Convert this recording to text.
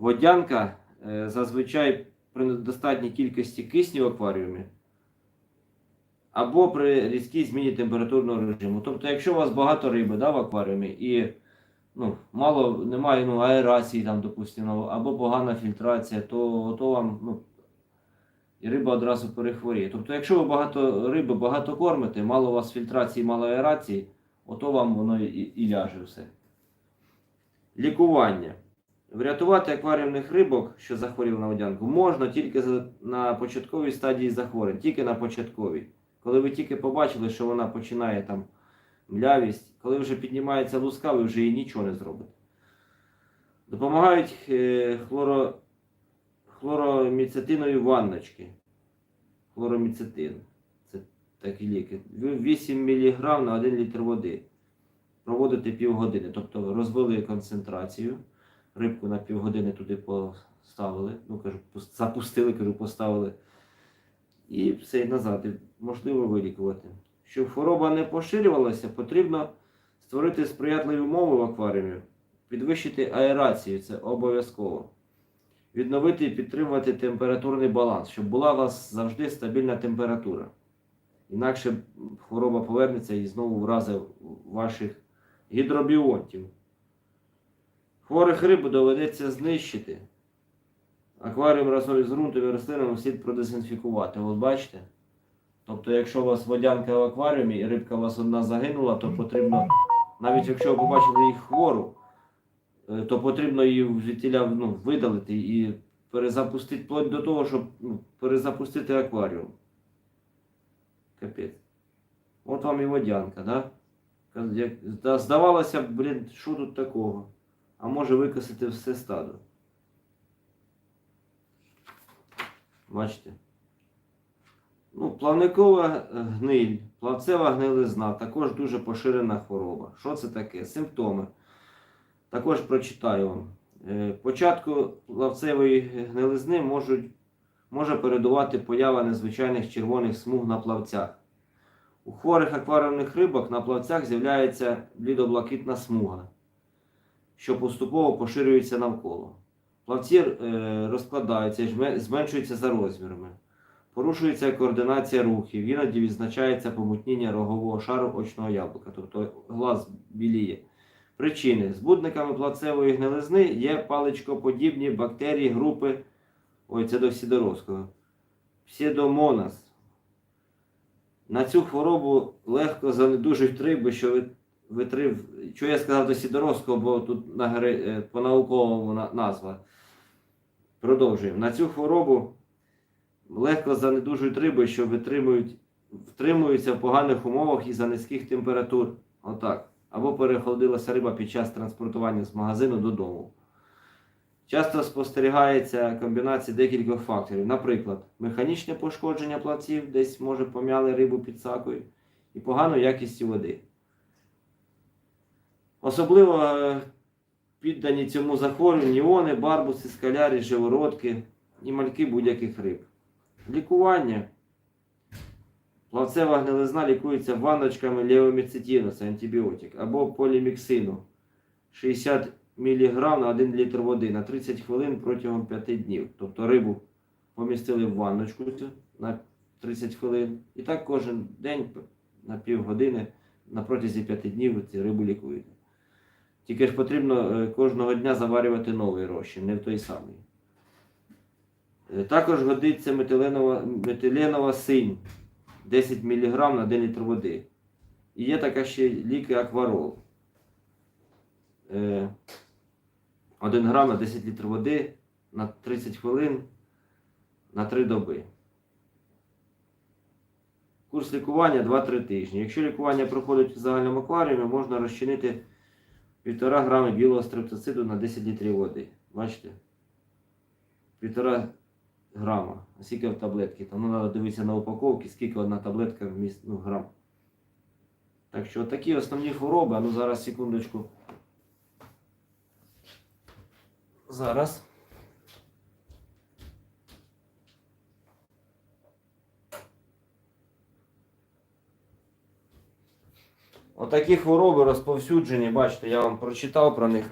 водянка е, зазвичай при недостатній кількості кисню в акваріумі або при різкій зміні температурного режиму. Тобто, якщо у вас багато риби да, в акваріумі і ну, мало немає ну, аерації, там, допустимо, або погана фільтрація, то, то вам ну, і риба одразу перехворіє. Тобто, якщо ви багато риби багато кормите, мало у вас фільтрації, мало аерації, ото вам воно і, і ляже все. Лікування. Врятувати акваріумних рибок, що захворіли на водянку, можна тільки на початковій стадії захворювань, тільки на початковій. Коли ви тільки побачили, що вона починає там млявість, коли вже піднімається луска, ви вже їй нічого не зробите. Допомагають е, хлоро, хлороміцетинові ванночки. Хлороміцетин. Це такі ліки. 8 мг на 1 літр води. Проводите півгодини. Тобто розвели концентрацію. Рибку на півгодини туди поставили. Ну, кажу, запустили, кажу, поставили. І все і назад. Можливо вилікувати. Щоб хвороба не поширювалася, потрібно створити сприятливі умови в акваріумі, підвищити аерацію, це обов'язково. Відновити і підтримувати температурний баланс, щоб була у вас завжди стабільна температура. Інакше хвороба повернеться і знову вразить ваших гідробіонтів. Хворих риб доведеться знищити. Акваріум разом із ґрунтовими рослинами слід продезінфікувати. От бачите? Тобто, якщо у вас водянка в акваріумі і рибка у вас одна загинула, то потрібно, навіть якщо ви побачили їх хвору, е, то потрібно її звідтіля ну, видалити і перезапустити вплоть до того, щоб ну, перезапустити акваріум. Капець. От вам і водянка, да? Здавалося б, блін, що тут такого? А може викосити все стадо. Бачите? Ну, плавникова е, гниль, плавцева гнилизна також дуже поширена хвороба. Що це таке? Симптоми. Також прочитаю вам. Е, Початку плавцевої гнилизни можуть, може передувати поява незвичайних червоних смуг на плавцях. У хворих акваріумних рибок на плавцях з'являється блідоблакитна смуга, що поступово поширюється навколо. Плавці е, розкладаються і зменшуються за розмірами. Порушується координація рухів, іноді відзначається помутніння рогового шару очного яблука, тобто глаз біліє. Причини: збудниками плацевої гнилизни є паличкоподібні бактерії групи, ой, це до всідоровського, псевдомонас. На цю хворобу легко занедужують риби, що витрив. Що я сказав до Сідоровського, бо тут на, е, по-науковому на- назва. Продовжуємо. На цю хворобу легко занедужують риби, що витримують, втримуються в поганих умовах із-за низьких температур. Отак. Або переходилася риба під час транспортування з магазину додому. Часто спостерігається комбінація декількох факторів. Наприклад, механічне пошкодження плавців, десь може пом'яли рибу під сакою, і погану якістю води. Особливо е, піддані цьому захворюванню іони, барбуси, скалярі, живородки і мальки будь-яких риб. Лікування. Плавцева гнилизна лікується ванночками левоміцетину, це антибіотик, або поліміксину 60 мг на 1 літр води на 30 хвилин протягом 5 днів. Тобто рибу помістили в ванночку на 30 хвилин. І так кожен день на півгодини на протязі 5 днів цю рибу лікуєте. Тільки ж потрібно е, кожного дня заварювати новий розчин, не в той самий. Е, Також годиться метиленова, метиленова синь 10 мг на 1 літр води. І є така ще ліки акварол. Е, 1 грам на 10 літр води на 30 хвилин на 3 доби. Курс лікування 2-3 тижні. Якщо лікування проходить у загальному акваріумі, можна розчинити 1,5 грами білого стрептоциду на 10 літрів води. Бачите? 1,5 грама. А скільки в таблетки? Там ну, треба дивитися на упаковки, скільки одна таблетка вміст, ну, грам. Так що такі основні хвороби, а ну зараз секундочку. Зараз. Отакі хвороби розповсюджені, бачите, я вам прочитав про них.